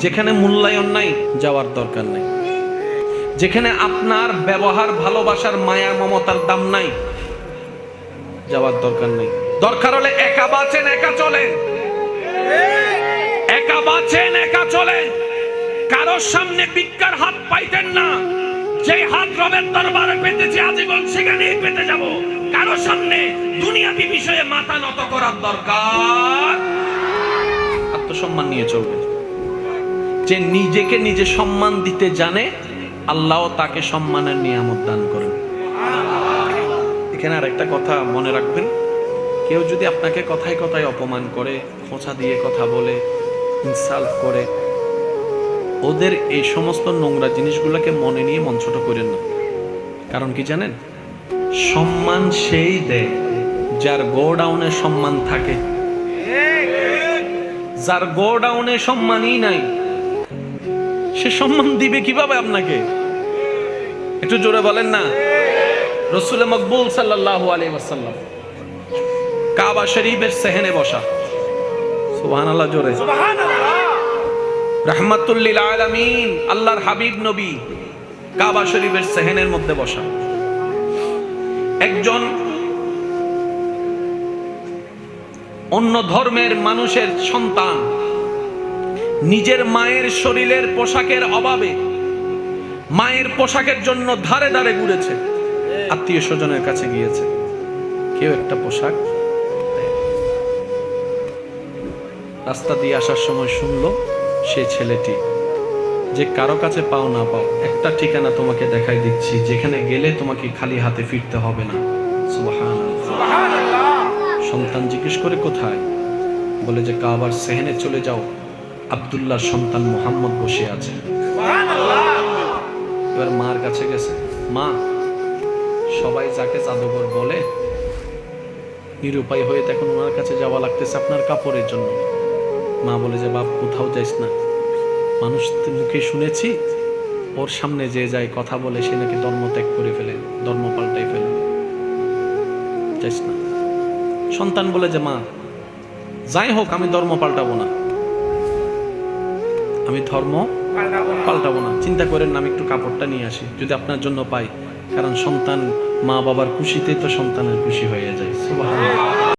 যেখানে মূল্যায়ন নাই, যাওয়ার দরকার নাই। যেখানে আপনার ব্যবহার ভালোবাসার মায়া মমতার দাম নাই, যাওয়ার দরকার নেই। দরকার হলে একা বাঁচেন, একা চলেন। একা বাঁচেন, একা চলেন। কারোর সামনে ভিক্ষার হাত পাইতেন না। যে হাত রবের দরবারে পেতেছি, আজীবন সেখানেই পেতে যাব। কারও সামনে দুনিয়াবি বিষয়ে মাথা নত করার দরকার। আত্মসম্মান নিয়ে চলবে। যে নিজেকে নিজে সম্মান দিতে জানে, আল্লাহ তাকে সম্মানের নিয়ামত দান করেন। এখানে আরেকটা কথা মনে রাখবেন। কেউ যদি আপনাকে কথায় কথায় অপমান করে, খোঁচা দিয়ে কথা বলে ইনসাল্ট করে, ওদের এই সমস্ত নোংরা জিনিসগুলোকে মনে নিয়ে মন ছোট করেন না। কারণ কি জানেন? সম্মান সেই দেয় যার গোডাউনে সম্মান থাকে। যার গোডাউনে সম্মানই নাই সে সম্মান দিবে কীভাবে আপনাকে? একটু জোরে বলেন না। রসুল মকবুল সাল্লাহ আলী কাবা শরীফের সেহেনে বসা। জোরে। আল্লাহর হাবিব নবী কাবা শরীফের সেহেনের মধ্যে বসা। একজন অন্য ধর্মের মানুষের সন্তান নিজের মায়ের শরীরের পোশাকের অভাবে মায়ের পোশাকের জন্য ধারে ধারে ঘুরেছে আত্মীয় স্বজনের কাছে গিয়েছে। কেউ একটা পোশাক রাস্তা দিয়ে আসার সময় শুনলো সে ছেলেটি যে কারও কাছে পাও না পাও একটা ঠিকানা তোমাকে দেখাই দিচ্ছি যেখানে গেলে তোমাকে খালি হাতে ফিরতে হবে না। সন্তান জিজ্ঞেস করে কোথায়? বলে যে কাবার সেহেনে চলে যাও। আব্দুল্লাহর সন্তান মোহাম্মদ বসে আছে। এবার মার কাছে গেছে। মা, সবাই যাকে জাদুঘর বলে, নিরুপায় হয়ে তখন ওনার কাছে যাওয়া লাগতেছে আপনার কাপড়ের জন্য। মা বলে যে, বাপ, কোথাও যাইস না। মানুষ মুখে শুনেছি, ওর সামনে যে যায় কথা বলে, সে নাকি ধর্ম ত্যাগ করে ফেলে, ধর্ম পাল্টাই ফেলে। যাইস না। সন্তান বলে যে, মা, যাই হোক, আমি ধর্ম পাল্টাবো না। আমি ধর্ম পাল্টাবো না। চিন্তা করেন আমি একটু কাপড়টা নিয়ে আসি, যদি আপনার জন্য পাই। কারণ সন্তান মা বাবার খুশিতেই তো সন্তানের খুশি হয়ে যায়।